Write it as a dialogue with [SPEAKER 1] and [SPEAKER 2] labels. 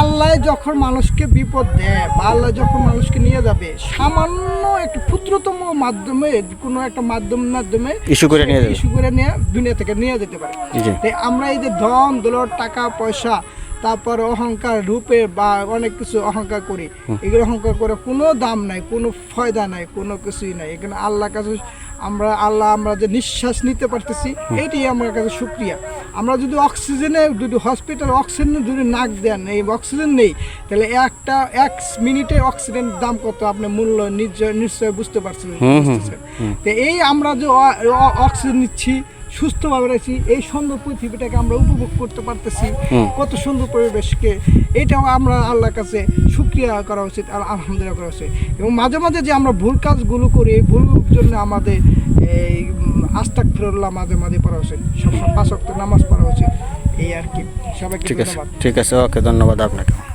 [SPEAKER 1] আল্লাহ যখন মানুষকে বিপদ দেয় বা আল্লাহ যখন মানুষকে নিয়ে যাবে সামান্য একটা ক্ষুদ্রতম মাধ্যমে কোনো একটা মাধ্যম মাধ্যমে
[SPEAKER 2] ইস্যু করে নিয়ে
[SPEAKER 1] ইস্যু করে নিয়ে দুনিয়া থেকে নিয়ে যেতে পারে। তাই আমরা এই যে ধন দৌলত টাকা পয়সা তারপর অহংকার রূপে বা অনেক কিছু অহংকার করি এগুলো অহংকার করে কোনো দাম নাই কোনো ফয়দা নাই কোনো কিছুই নাই। এখানে আল্লাহ কাছে আমরা আল্লাহ আমরা যে নিঃশ্বাস নিতে পারতেছি এটাই আমার কাছে সুক্রিয়া। আমরা যদি অক্সিজেনে যদি হসপিটাল অক্সিজেন যদি নাক দেন এই অক্সিজেন নেই তাহলে একটা এক মিনিটে অক্সিজেন দাম কত আপনি মূল্য নিশ্চয় নিশ্চয় বুঝতে পারছেন। তো এই আমরা যে অক্সিজেন নিচ্ছি সুস্থভাবে রয়েছি। এই সুন্দর পৃথিবীটাকে আমরা উপভোগ করতে পারতেছি। কত সুন্দর পরিবেশকে। এটাও আমরা আল্লাহর কাছে সুক্রিয়া করা উচিত আর আলহামদুলিল্লাহ করা উচিত। এবং মাঝে মাঝে যে আমরা ভুল কাজগুলো করি এই ভুল জন্য আমাদের এই আস্তাক ফিরল্লাহ মাঝে মাঝে পড়া উচিত। সব পাঁচ নামাজ পড়া উচিত। এই আর কি। সবাইকে
[SPEAKER 2] ঠিক আছে। ঠিক আছে। ওকে ধন্যবাদ আপনাকে।